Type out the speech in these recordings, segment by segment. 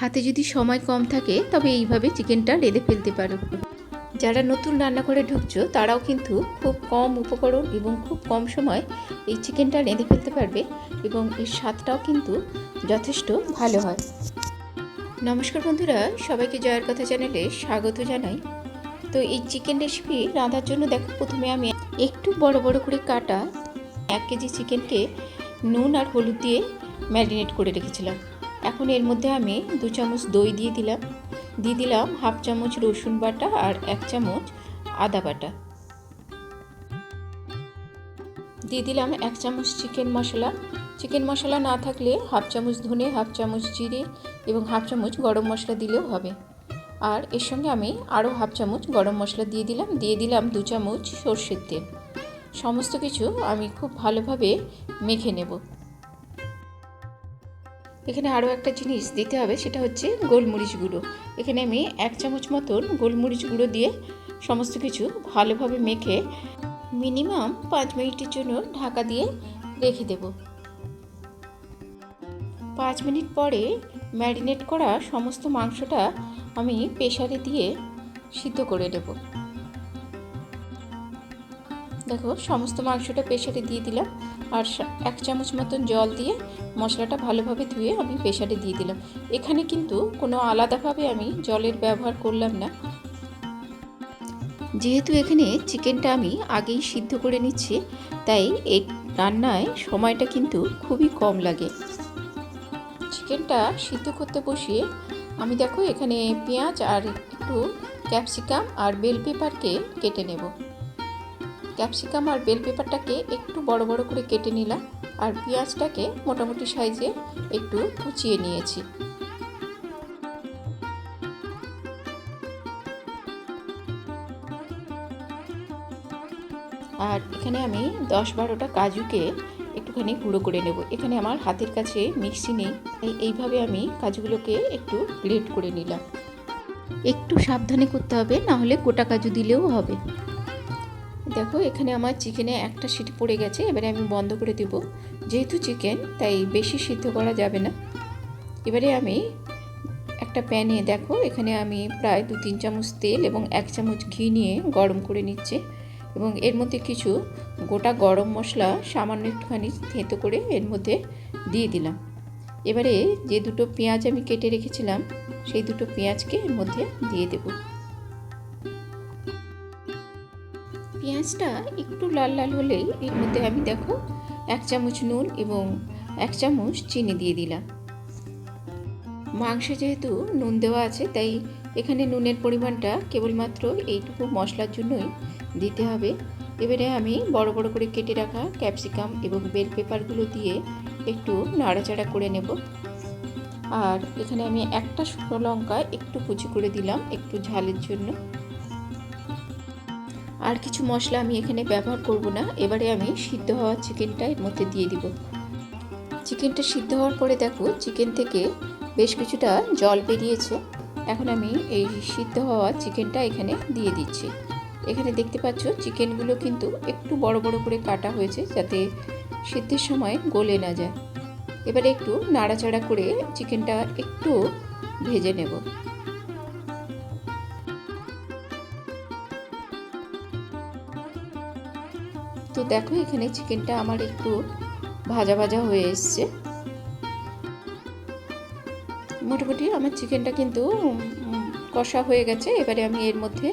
হাতে যদি সময় কম থাকে, তবে এইভাবে চিকেনটা রেঁধে ফেলতে পারো। যারা নতুন রান্নাঘরে ঢুকছো, তারাও কিন্তু খুব কম উপকরণ এবং খুব কম সময় এই চিকেনটা রেঁধে ফেলতে পারবে এবং এর স্বাদটাও কিন্তু যথেষ্ট ভালো হয়। নমস্কার বন্ধুরা, সবাইকে জয়ের কথা চ্যানেলে স্বাগত জানাই। তো এই চিকেন রেসিপি রাঁধার জন্য দেখো প্রথমে আমি একটু বড় বড় করে কাটা এক কেজি চিকেনকে নুন আর হলুদ দিয়ে ম্যারিনেট করে রেখেছিলাম। এখন এর মধ্যে আমি দু চামচ দই দিয়ে দিলাম। দিয়ে দিলাম হাফ চামচ রসুন বাটা আর এক চামচ আদা বাটা। দিয়ে দিলাম এক চামচ চিকেন মশলা। চিকেন মশলা না থাকলে হাফ চামচ ধনে, হাফ চামচ জিরে এবং হাফ চামচ গরম মশলা দিলেও হবে। আর এর সঙ্গে আমি আরও হাফ চামচ গরম মশলা দিয়ে দিলাম। দিয়ে দিলাম দু চামচ সর্ষের তেল। সমস্ত কিছু আমি খুব ভালোভাবে মেখে নেব। এখানে আরও একটা জিনিস দিতে হবে, সেটা হচ্ছে গোলমরিচ গুঁড়ো। এখানে আমি এক চামচ মতন গোলমরিচ গুঁড়ো দিয়ে সমস্ত কিছু ভালোভাবে মেখে মিনিমাম পাঁচ মিনিটের জন্য ঢাকা দিয়ে রেখে দেব। পাঁচ মিনিট পরে ম্যারিনেট করা সমস্ত মাংসটা আমি প্রেশারে দিয়ে সিদ্ধ করে নেব। দেখো, সমস্ত মাংসটা প্রেশারে দিয়ে দিলাম। আর এক চামচ মতন জল দিয়ে মশলাটা ভালোভাবে ধুয়ে আমি প্রেশারে দিয়ে দিলাম। এখানে কিন্তু কোনো আলাদাভাবে আমি জলের ব্যবহার করলাম না। যেহেতু এখানে চিকেনটা আমি আগেই সিদ্ধ করে নিচ্ছি, তাই এই রান্নায় সময়টা কিন্তু খুবই কম লাগে। চিকেনটা সিদ্ধ করতে বসিয়ে আমি দেখো এখানে পেঁয়াজ আর একটু ক্যাপসিকাম আর বেল পেপারকে কেটে নেব। ক্যাপসিকাম আর বেল পেপারটাকে একটু বড় বড় করে কেটে নিলাম আর পেঁয়াজটাকে মোটামুটি সাইজে একটু কুচিয়ে নিয়েছি। আর এখানে আমি দশ বারোটা কাজুকে একটুখানি গুঁড়ো করে নেব। এখানে আমার হাতের কাছে মিক্সি নেই, তাই এইভাবে আমি কাজুগুলোকে একটু গ্রেট করে নিলাম। একটু সাবধানে করতে হবে না হলে গোটা কাজু দিলেও হবে। দেখো, এখানে আমার চিকেনে একটা সিটি পড়ে গেছে, এবারে আমি বন্ধ করে দেব। যেহেতু চিকেন তাই বেশি সিদ্ধ করা যাবে না। এবারে আমি একটা প্যানে দেখো, এখানে আমি প্রায় দু তিন চামচ তেল এবং এক চামচ ঘি নিয়ে গরম করে নিচ্ছে। এবং এর মধ্যে কিছু গোটা গরম মশলা সামান্য একটুখানি থেঁতো করে এর মধ্যে দিয়ে দিলাম। এবারে যে দুটো পেঁয়াজ আমি কেটে রেখেছিলাম, সেই দুটো পেঁয়াজকে এর মধ্যে দিয়ে দেব। পেঁয়াজটা একটু লাল লাল হলেই এর মধ্যে আমি দেখো এক চামচ নুন এবং এক চামচ চিনি দিয়ে দিলাম। মাংসে যেহেতু নুন দেওয়া আছে, তাই এখানে নুনের পরিমাণটা কেবলমাত্র এইটুকু মশলার জন্যই দিতে হবে। এবারে আমি বড় বড় করে কেটে রাখা ক্যাপসিকাম এবং বেল পেপারগুলো দিয়ে একটু নাড়াচাড়া করে নেব। আর এখানে আমি একটা শুকনো লঙ্কা একটু কুচি করে দিলাম একটু ঝালের জন্য। আর কিছু মশলা আমি এখানে ব্যবহার করব না। এবারে আমি সিদ্ধ হওয়া চিকেনটা এর মধ্যে দিয়ে দিব। চিকেনটা সিদ্ধ হওয়ার পরে দেখো, চিকেন থেকে বেশ কিছুটা জল বেরিয়েছে। এখন আমি এই সিদ্ধ হওয়া চিকেনটা এখানে দিয়ে দিচ্ছি। এখানে দেখতে পাচ্ছ, চিকেনগুলো কিন্তু একটু বড় বড় করে কাটা হয়েছে যাতে সিদ্ধের সময় গলে না যায়। এবারে একটু নাড়াচাড়া করে চিকেনটা একটু ভেজে নেব। তো দেখো এখানে চিকেনটা আমার একটু ভাজা ভাজা হয়ে এসছে। মোটামুটি আমার চিকেনটা কিন্তু কষা হয়ে গেছে। এবারে আমি এর মধ্যে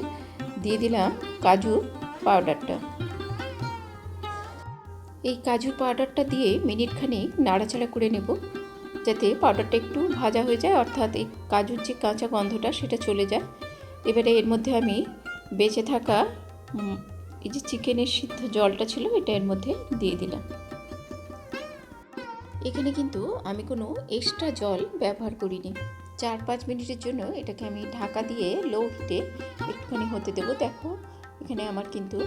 দিয়ে দিলাম কাজুর পাউডারটা। এই কাজুর পাউডারটা দিয়ে মিনিটখানেক নাড়াচাড়া করে নেব, যাতে পাউডারটা একটু ভাজা হয়ে যায়, অর্থাৎ এই কাজুর যে কাঁচা গন্ধটা সেটা চলে যায়। এবারে এর মধ্যে আমি বেঁচে থাকা এই যে চিকেনের সিদ্ধ জলটা ছিল, এটা এর মধ্যে দিয়ে দিলাম। এখানে কিন্তু আমি কোনো এক্সট্রা জল ব্যবহার করিনি। চার পাঁচ মিনিটের জন্য এটাকে আমি ঢাকা দিয়ে লো হিটে একটুখানি হতে দেবো। দেখো, এখানে আমার কিন্তু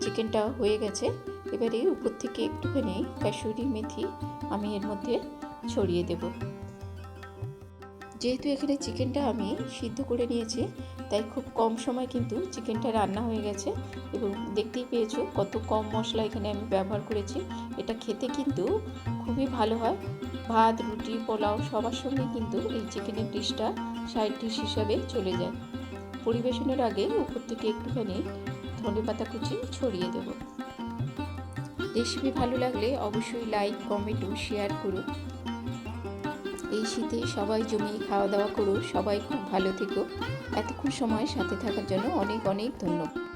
চিকেনটা হয়ে গেছে। এবারে উপর থেকে একটুখানি কাসুরি মেথি আমি এর মধ্যে ছড়িয়ে দেব। যেহেতু এখানে চিকেনটা আমি সিদ্ধ করে নিয়েছি তাই খুব কম সময় কিন্তু চিকেনটা রান্না হয়ে গেছে। এবং দেখতেই পেয়েছ কত কম মশলা এখানে আমি ব্যবহার করেছি। এটা খেতে কিন্তু খুবই ভালো হয়। ভাত, রুটি, পোলাও সবার সঙ্গে কিন্তু এই চিকেনের ডিশটা সাইড ডিশ হিসাবে চলে যায়। পরিবেশনের আগে উপর থেকে একটুখানি ধনে পাতা কুচি ছড়িয়ে দেব। রেসিপি ভালো লাগলে অবশ্যই লাইক কমেন্ট ও শেয়ার করুন এই শীতে সবাই জমিয়ে খাওয়া দাওয়া করো, সবাই খুব ভালো থেকো। এতক্ষণ সময় সাথে থাকার জন্য অনেক অনেক ধন্যবাদ।